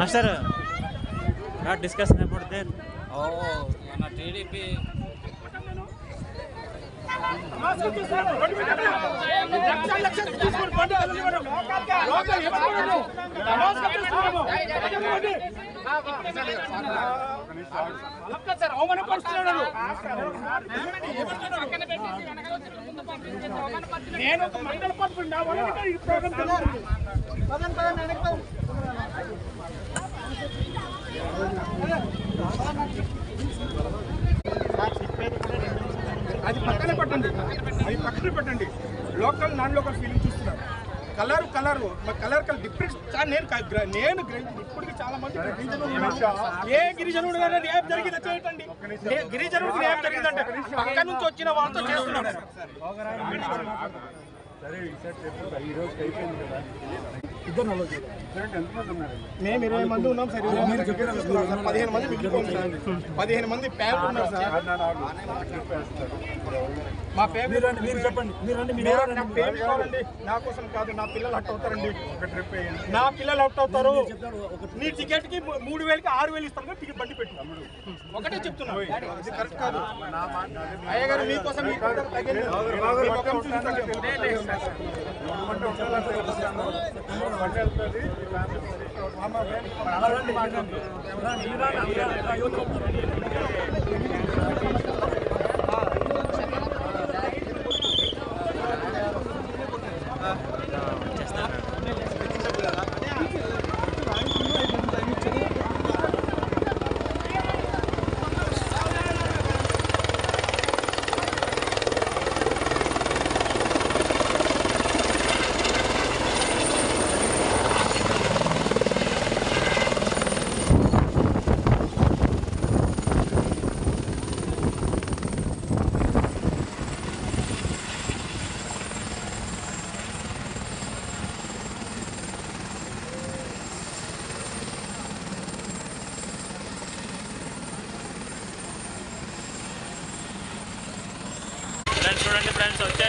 Master not discussion about there oh మన TDP నేను ఒక మండల పట్టుకుని నా అది పక్కనే పెట్టండి లోకల్ నాన్ లోకల్ ఫీలింగ్ చూస్తున్నారు colour colour colour colour difference నేను నేను ఇప్పటికి చాలా మంది. ఏ గిరిజనుడు గారు న్యాయం జరిగిందో చేయటండి ఏ గిరిజనుడికి న్యాయం జరిగిందంటే పక్క నుంచి వచ్చిన వాళ్ళతో చేస్తున్నాడు మేము ఇరవై మంది ఉన్నాం సార్ ఇరవై మంది సార్. పదిహేను మంది మిగిలిపోయింది సార్ పదిహేను మంది ప్యాక్ ఉన్నారు సార్ మా పేరు మీరు చెప్పండి. నా పేరు కావాలండి. నా కోసం కాదు నా పిల్లలు అవుట్ అవుతారండి. నా పిల్లలు అవుట్ అవుతారు. నీ టికెట్కి మూడు వేలకి ఆరు వేలు ఇస్తాను టికెట్ బండి పెట్టు. ఒకటే చెప్తున్నా. ఇది కరెక్ట్ కాదు. అయ్య గారు మీకోసం మీ కోసం తగ్గింది. Student plans also.